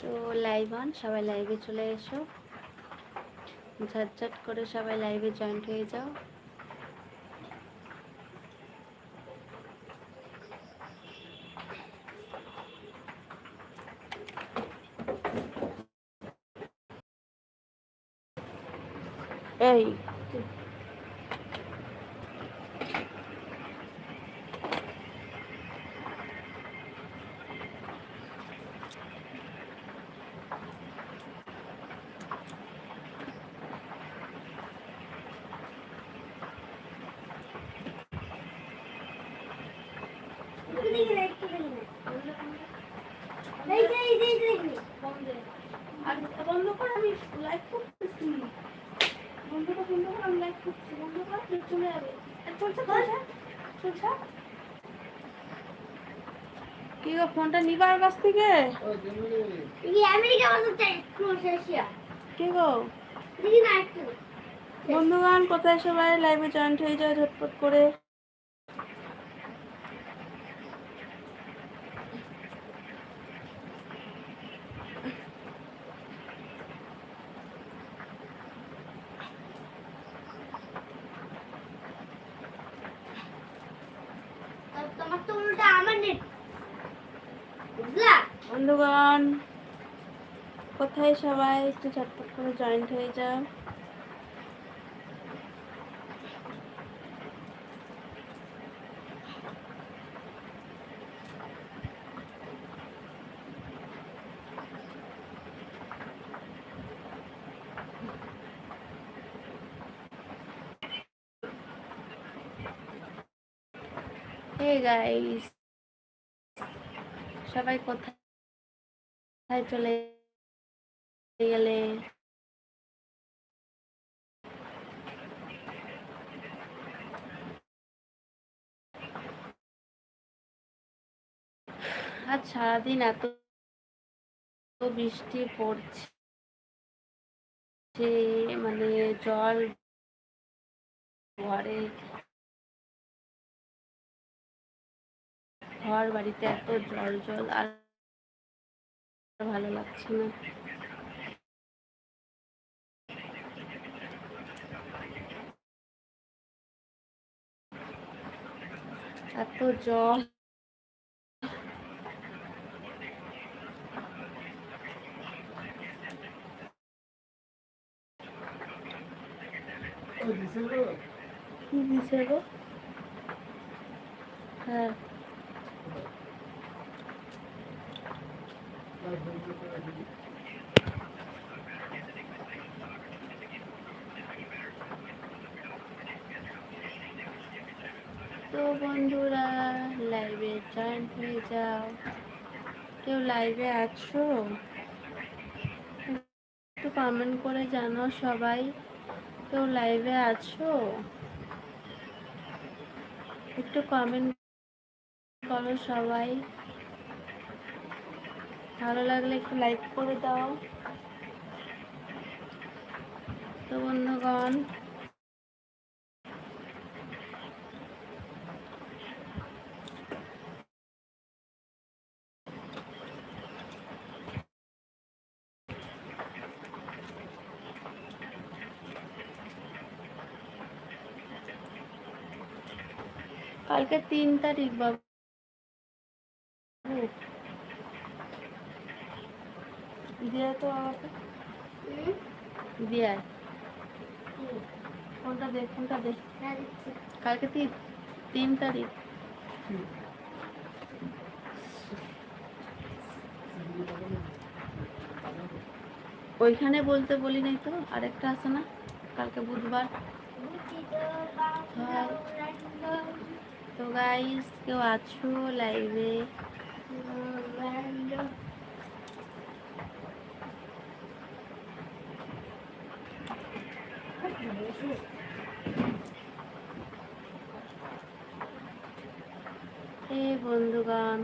তো live on সবাই লাইভে চলে এসো। ঝটঝট করে সবাই লাইভে জয়েন্ট হয়ে যাও। এই বন্ধ কর আমি লাইভ করতেছি বন্ধ কর বন্ধ কর আমি লাইভ করতেছি বন্ধ কর চলে যাবে চলছে চলছে চলছে কি গো ফোনটা নিবার কাছ থেকে? কি গো? দেখি না কোথায় সবাই? লাইভে জয়েন্ট হয়ে যায় ঝটপট করে তো- তোমার তো উল্টা আমার নেট বুঝলা বন্ধুগণ কোথায় সবাই? একটু ঝটপট করে জয়েন্ট হয়ে যাও। সবাই কোথায়? চলে গেলে। আজ সারাদিন এত বৃষ্টি পড়ছে মানে জল ঘরে ঘর বাড়িতে এত জল জল, আর ভালো লাগছে না। এত জল কি দিছে গো হ্যাঁ তো বন্ধুরা লাইভে জয়েন হয়ে যাও। কেউ লাইভে আছো? একটু কমেন্ট করে জানো সবাই। কেউ লাইভে আছো? একটু কমেন্ট করো সবাই। ভালো লাগলে একটু লাইক করে দাও। তো বন্ধুগণ কালকে তিন তারিখ বাবু দিয়ে তো আমাকে দিয়ে আয়। ফোনটা দে ফোনটা দে। হ্যাঁ কালকে তিন তিন তারিখ। ওইখানে বলতে বলি নাই তো আরেকটা আছে না? কালকে বুধবার। হ্যাঁ। তো গাইস কেউ আছো লাইভে এ বন্ধুগণ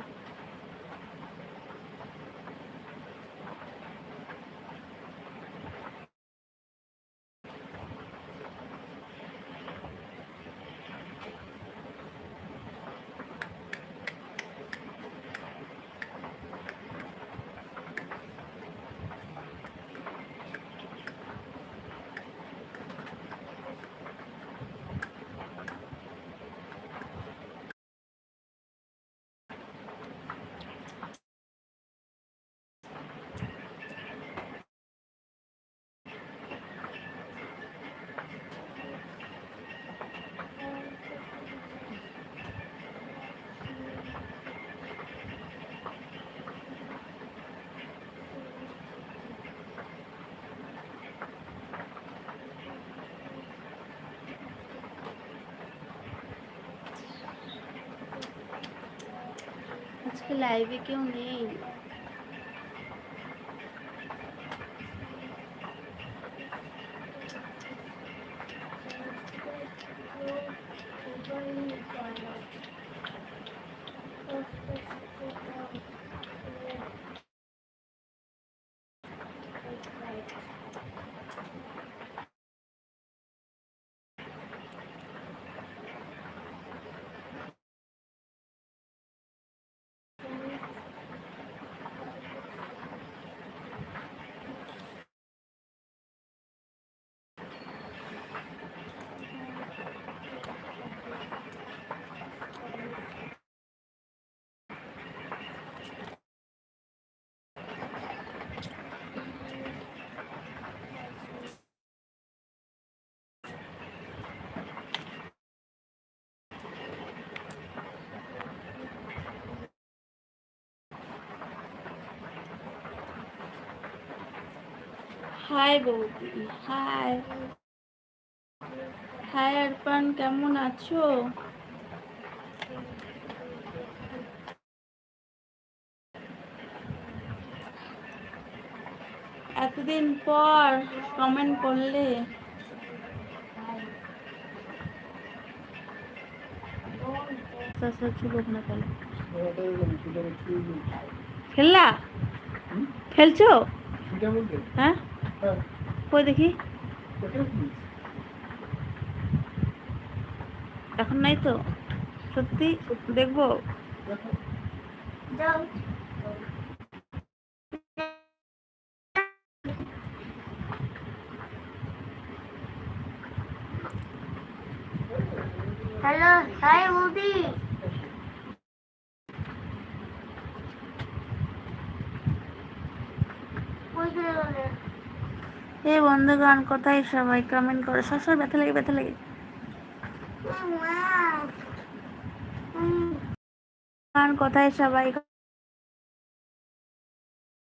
আজকে লাইভে কেউ নেই হাই বৌদি। হাই হাই আরপান কেমন আছো? এতদিন পর কমেন্ট করলে। ফেললা ফেলছো হ্যাঁ? কই দেখি? এখন নাই তো? সত্যি? দেখব? হ্যালো হাই বৌদি কই গেলে এই বন্ধুগান কোথায় সবাই? কমেন্ট করো। সবসময় ব্যথা লাগে ব্যথা লাগে। গান কোথায় সবাই?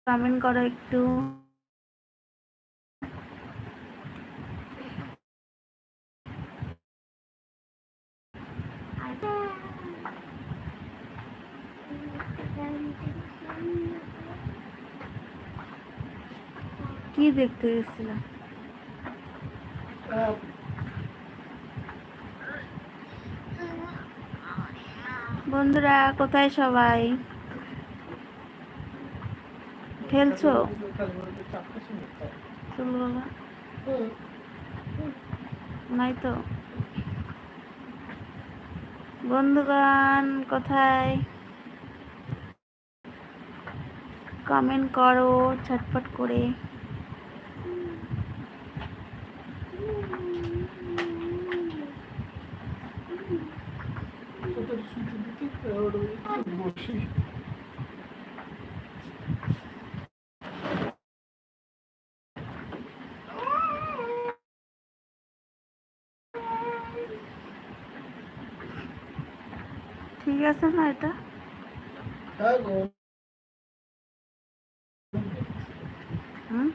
কমেন্ট করো একটু। কি দেখতে গেছিলাম বন্ধুরা, কোথায় সবাই? খেলছো? নাই তো? বন্ধুগান কোথায়? কমেন্ট করো ছটপট করে। ঠিক আছে না এটা? হুম?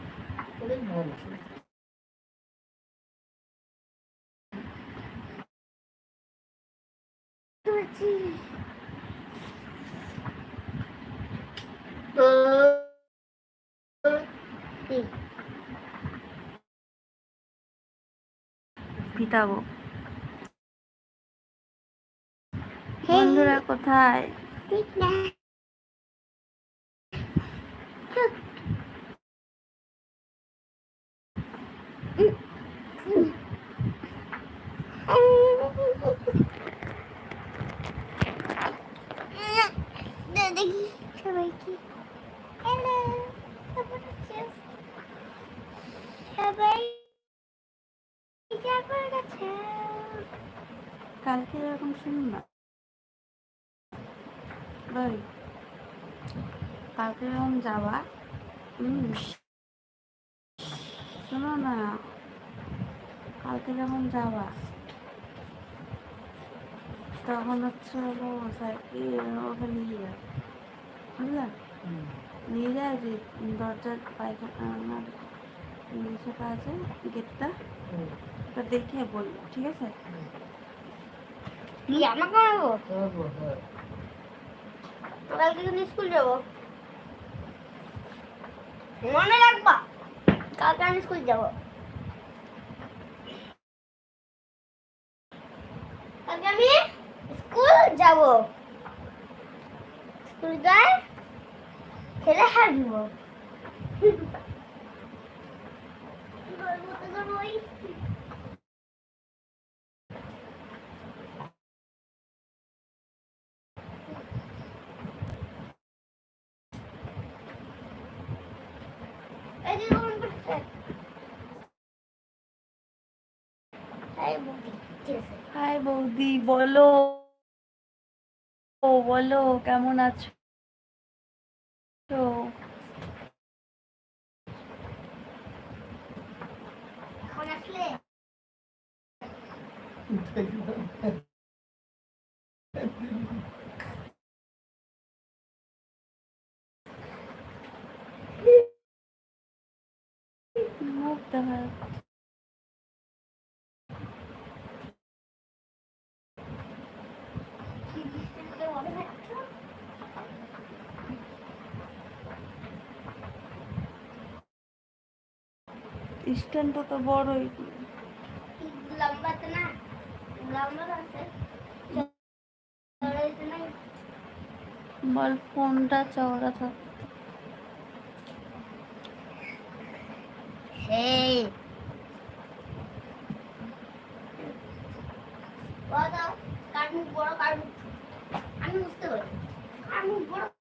পিটাবো বন্ধুরা কোথায়? দেখি সবাইকে হ্যালো কেমন আছো সবাই কেমন আছো কালকে এরকম শুনুন না ভাই কালকে যখন যাবা হুম শোনো না কালকে যখন যাবা তখন হচ্ছে সাইকেল ওকে নিয়ে যাবে বুঝলা? নিয়ে যায় যে দরজার পায়খানা সেটা আছে গেটটা ওটা দেখে বলব ঠিক আছে? আমাকে কালকে কিন্তু স্কুল যাব। মনে রাখবা, কালকে আমি স্কুল যাব। কালকে আমি স্কুল যাব। স্কুল যাই খেলে হারব এই যে কোন করছে এই বুদ্ধি ঠিক আছে হাই বৌদি বলো। ও বলো কেমন আছো? তো মুখ দেখা স্ট্যান্ডটা তো বড়ই। লম্বাতে না। লম্বা আছে। বল ফোনটা চওড়া থাক? সেই। বড় কার মুখ ছোট? আমি বুঝতে পারি কার মুখ বড়।